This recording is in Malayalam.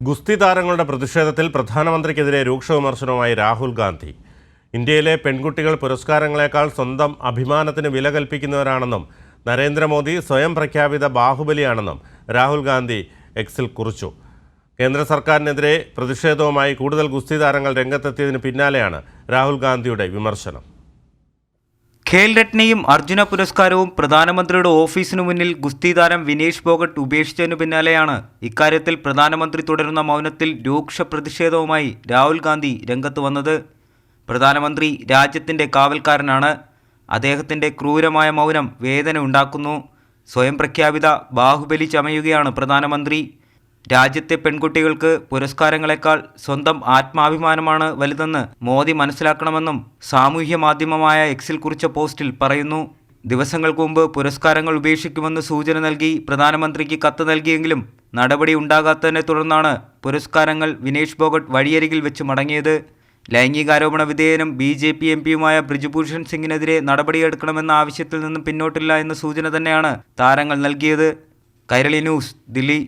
ഗുസ്തി താരങ്ങളുടെ പ്രതിഷേധത്തിൽ പ്രധാനമന്ത്രിക്കെതിരെ രൂക്ഷ വിമർശനവുമായി രാഹുൽ ഗാന്ധി. ഇന്ത്യയിലെ പെൺകുട്ടികൾ പുരസ്കാരങ്ങളെക്കാൾ സ്വന്തം അഭിമാനത്തിന് വില കൽപ്പിക്കുന്നവരാണെന്നും നരേന്ദ്രമോദി സ്വയം പ്രഖ്യാപിത ബാഹുബലിയാണെന്നും രാഹുൽ ഗാന്ധി എക്സിൽ കുറിച്ചു. കേന്ദ്ര സർക്കാരിനെതിരെ പ്രതിഷേധവുമായി കൂടുതൽ ഗുസ്തി താരങ്ങൾ രംഗത്തെത്തിയതിന് പിന്നാലെയാണ് രാഹുൽ ഗാന്ധിയുടെ വിമർശനം. ഖേൽ രത്നയും അർജുന പുരസ്കാരവും പ്രധാനമന്ത്രിയുടെ ഓഫീസിനു മുന്നിൽ ഗുസ്തി താരം വിനേഷ് ഫോഗട്ട് ഉപേക്ഷിച്ചതിനു പിന്നാലെയാണ് ഇക്കാര്യത്തിൽ പ്രധാനമന്ത്രി തുടരുന്ന മൗനത്തിൽ രൂക്ഷ പ്രതിഷേധവുമായി രാഹുൽ ഗാന്ധി രംഗത്ത് വന്നത്. പ്രധാനമന്ത്രി രാജ്യത്തിന്റെ കാവൽക്കാരനാണ്. അദ്ദേഹത്തിന്റെ ക്രൂരമായ മൗനം വേദന ഉണ്ടാക്കുന്നു. സ്വയം പ്രഖ്യാപിത ബാഹുബലി ചമയുകയാണ് പ്രധാനമന്ത്രി. രാജ്യത്തെ പെൺകുട്ടികൾക്ക് പുരസ്കാരങ്ങളെക്കാൾ സ്വന്തം ആത്മാഭിമാനമാണ് വലുതെന്ന് മോദി മനസ്സിലാക്കണമെന്നും സാമൂഹ്യ മാധ്യമമായ എക്സിൽ കുറിച്ച പോസ്റ്റിൽ പറയുന്നു. ദിവസങ്ങൾക്ക് മുമ്പ് പുരസ്കാരങ്ങൾ ഉപേക്ഷിക്കുമെന്ന് സൂചന നൽകി പ്രധാനമന്ത്രിക്ക് കത്ത് നൽകിയെങ്കിലും നടപടി ഉണ്ടാകാത്തതിനെ തുടർന്നാണ് പുരസ്കാരങ്ങൾ വിനേഷ് ഫോഗട്ട് വഴിയരികിൽ വെച്ച് മടങ്ങിയത്. ലൈംഗികാരോപണ വിധേയനും ബി ജെ പി എം പിയുമായ ബ്രിജുഭൂഷൺ സിംഗിനെതിരെ നടപടിയെടുക്കണമെന്ന ആവശ്യത്തിൽ നിന്നും പിന്നോട്ടില്ല എന്ന സൂചന തന്നെയാണ് താരങ്ങൾ നൽകിയത്. കൈരളി ന്യൂസ് ദില്ലി.